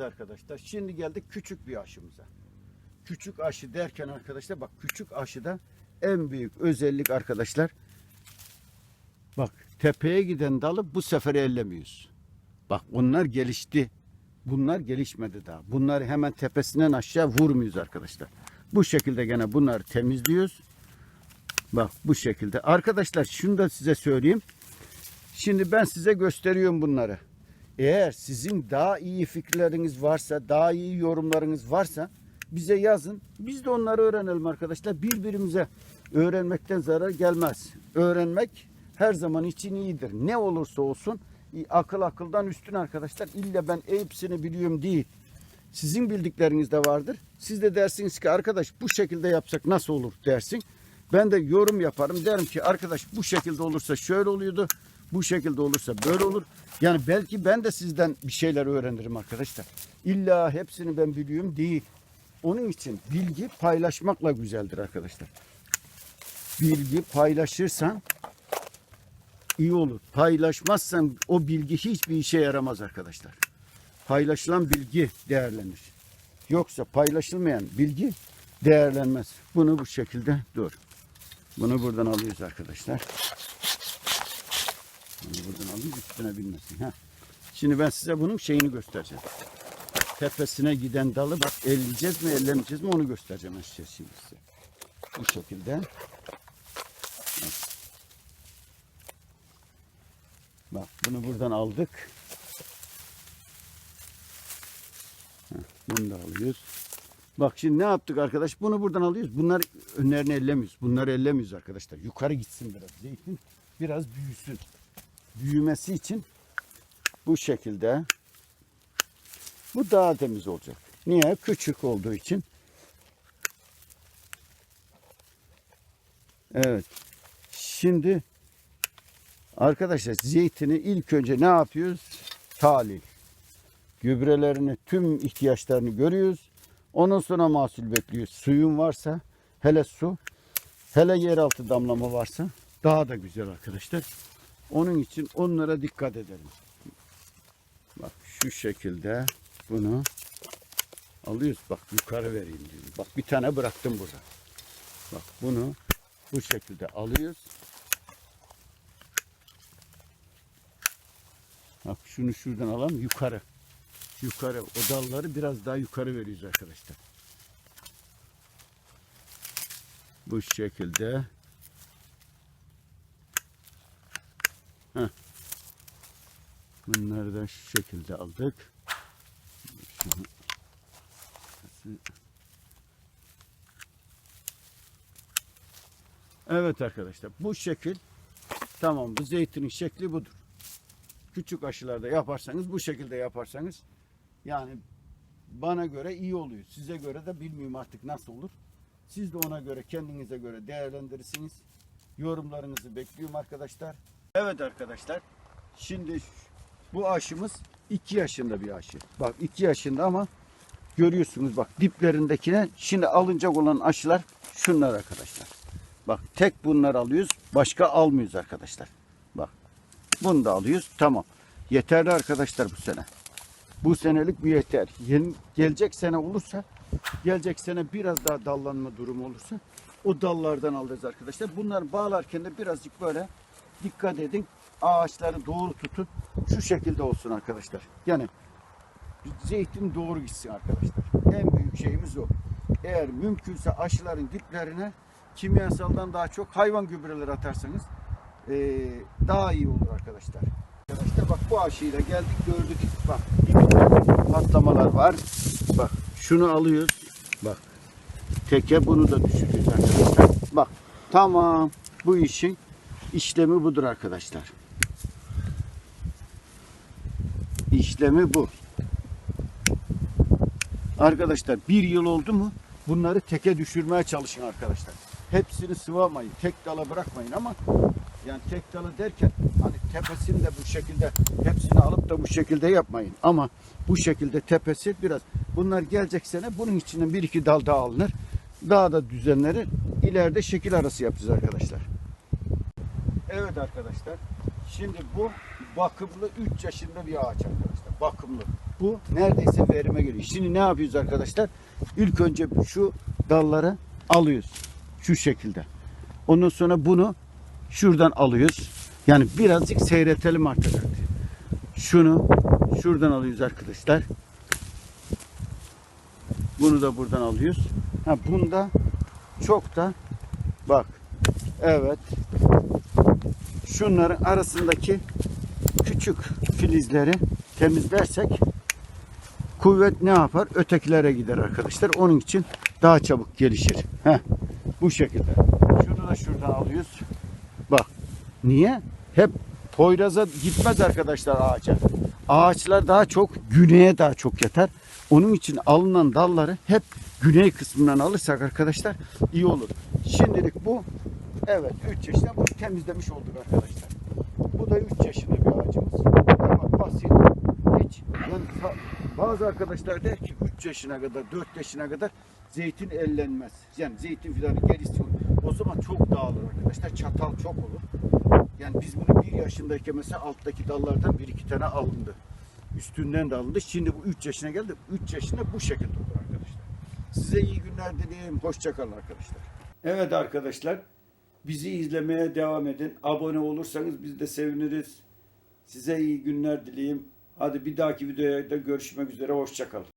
arkadaşlar. Şimdi geldik küçük bir aşımıza. Küçük aşı derken arkadaşlar bak küçük aşıda en büyük özellik arkadaşlar. Bak tepeye giden dalı bu sefer ellemiyoruz. Bak onlar gelişti. Bunlar gelişmedi daha. Bunları hemen tepesinden aşağı vurmuyoruz arkadaşlar. Bu şekilde gene bunları temizliyoruz. Bak bu şekilde. Arkadaşlar şunu da size söyleyeyim. Şimdi ben size gösteriyorum bunları. Eğer sizin daha iyi fikirleriniz varsa, daha iyi yorumlarınız varsa bize yazın. Biz de onları öğrenelim arkadaşlar. Birbirimize öğrenmekten zarar gelmez. Öğrenmek her zaman için iyidir. Ne olursa olsun akıl akıldan üstün arkadaşlar. İlla ben hepsini biliyorum değil. Sizin bildikleriniz de vardır. Siz de dersiniz ki arkadaş bu şekilde yapsak nasıl olur dersin. Ben de yorum yaparım. Derim ki arkadaş bu şekilde olursa şöyle oluyordu. Bu şekilde olursa böyle olur. Yani belki ben de sizden bir şeyler öğrenirim arkadaşlar. İlla hepsini ben biliyorum değil. Onun için bilgi paylaşmakla güzeldir arkadaşlar. Bilgi paylaşırsan iyi olur. Paylaşmazsan o bilgi hiçbir işe yaramaz arkadaşlar. Paylaşılan bilgi değerlenir. Yoksa paylaşılmayan bilgi değerlenmez. Bunu bu şekilde dur. Bunu buradan alıyoruz arkadaşlar. Bunu buradan alıyoruz üstüne binmesin. Heh. Şimdi ben size bunun şeyini göstereceğim. Tepesine giden dalı bak elleyeceğiz mi ellemeyeceğiz mi onu göstereceğim size şimdi size. Bu şekilde. Bak bunu buradan aldık. Heh, Bunu da alıyoruz. Bak şimdi ne yaptık arkadaş? Bunu buradan alıyoruz. Bunlar önlerini ellemiyoruz. Bunları ellemiyoruz arkadaşlar. Yukarı gitsin biraz. Zeytin biraz büyüsün. Büyümesi için bu şekilde bu daha temiz olacak. Niye? Küçük olduğu için. Evet. Şimdi arkadaşlar zeytini ilk önce ne yapıyoruz? Tahlil. Gübrelerini, tüm ihtiyaçlarını görüyoruz. Ondan sonra mahsul bekliyoruz. Suyun varsa, hele su, hele yeraltı damlama varsa daha da güzel arkadaşlar. Onun için onlara dikkat edelim. Bak şu şekilde bunu alıyoruz. Bak yukarı vereyim diyorum. Bak bir tane bıraktım burada. Bak bunu bu şekilde alıyoruz. Bak şunu şuradan alalım yukarı. Yukarı o dalları biraz daha yukarı veriyoruz arkadaşlar. Bu şekilde. Heh. Bunları da şu şekilde aldık. Evet arkadaşlar bu şekil tamam bu zeytinin şekli budur. Küçük aşılarda yaparsanız bu şekilde yaparsanız yani bana göre iyi oluyor. Size göre de bilmiyorum artık nasıl olur. Siz de ona göre kendinize göre değerlendirirsiniz. Yorumlarınızı bekliyorum arkadaşlar. Evet arkadaşlar. Şimdi bu aşımız 2 yaşında bir aşı. Bak 2 yaşında ama görüyorsunuz bak diplerindekine şimdi alınacak olan aşılar şunlar arkadaşlar. Bak tek bunlar alıyoruz. Başka almıyoruz arkadaşlar. Bak. Bunu da alıyoruz. Tamam. Yeterli arkadaşlar bu sene. Bu senelik bu yeter. Yeni, gelecek sene olursa gelecek sene biraz daha dallanma durumu olursa o dallardan alacağız arkadaşlar. Bunları bağlarken de birazcık böyle dikkat edin. Ağaçları doğru tutun. Şu şekilde olsun arkadaşlar. Yani zeytin doğru gitsin arkadaşlar. En büyük şeyimiz o. Eğer mümkünse aşıların diplerine kimyasaldan daha çok hayvan gübreleri atarsanız eee, daha iyi olur arkadaşlar. Arkadaşlar bak bu aşıyla geldik gördük. Bak patlamalar var. Bak şunu alıyoruz. Bak teke bunu da düşürüyoruz arkadaşlar. Bak tamam bu işin işlemi budur arkadaşlar. İşlemi bu. Arkadaşlar bir yıl oldu mu bunları teke düşürmeye çalışın arkadaşlar. Hepsini sıvamayın. Tek dala bırakmayın ama yani tek dalı derken hani tepesini de bu şekilde hepsini alıp da bu şekilde yapmayın. Ama bu şekilde tepesi biraz bunlar gelecek sene bunun içinden bir iki dal daha alınır. Daha da düzenleri ileride şekil arası yapacağız arkadaşlar. Evet arkadaşlar. Şimdi bu bakımlı 3 yaşında bir ağaç arkadaşlar. bakımlı. Bu neredeyse verime geliyor. Şimdi ne yapıyoruz arkadaşlar? İlk önce şu dalları alıyoruz. Şu şekilde. Ondan sonra bunu şuradan alıyoruz. Yani birazcık seyretelim arkadaşlar. Şunu şuradan alıyoruz arkadaşlar. Bunu da buradan alıyoruz. Ha bunda çok da bak evet şunların arasındaki küçük filizleri temizlersek kuvvet ne yapar? Ötekilere gider arkadaşlar. Onun için daha çabuk gelişir. Heh, bu şekilde. Şunu da şuradan alıyoruz. Bak. Niye? Hep Poyraz'a gitmez arkadaşlar ağaca. Ağaçlar daha çok güneye daha çok yatar. Onun için alınan dalları hep güney kısmından alırsak arkadaşlar iyi olur. Şimdilik bu evet 3 yaşında bunu temizlemiş olduk arkadaşlar. Bu da 3 yaşında bir ağacımız. Ama basit. Hiç yani bazı arkadaşlar der ki 3 yaşına kadar 4 yaşına kadar zeytin ellenmez. Yani zeytin filanı gerisi. O zaman çok dağılır arkadaşlar. Çatal çok olur. Yani biz bunu 1 yaşındayken mesela alttaki dallardan bir iki tane alındı. Üstünden de alındı. Şimdi bu 3 yaşına geldi. 3 yaşında bu şekilde olur arkadaşlar. Size iyi günler dileyim. Hoşçakalın arkadaşlar. Evet arkadaşlar. Bizi izlemeye devam edin. Abone olursanız biz de seviniriz. Size iyi günler dileyim. Hadi bir dahaki videoda görüşmek üzere. Hoşçakalın.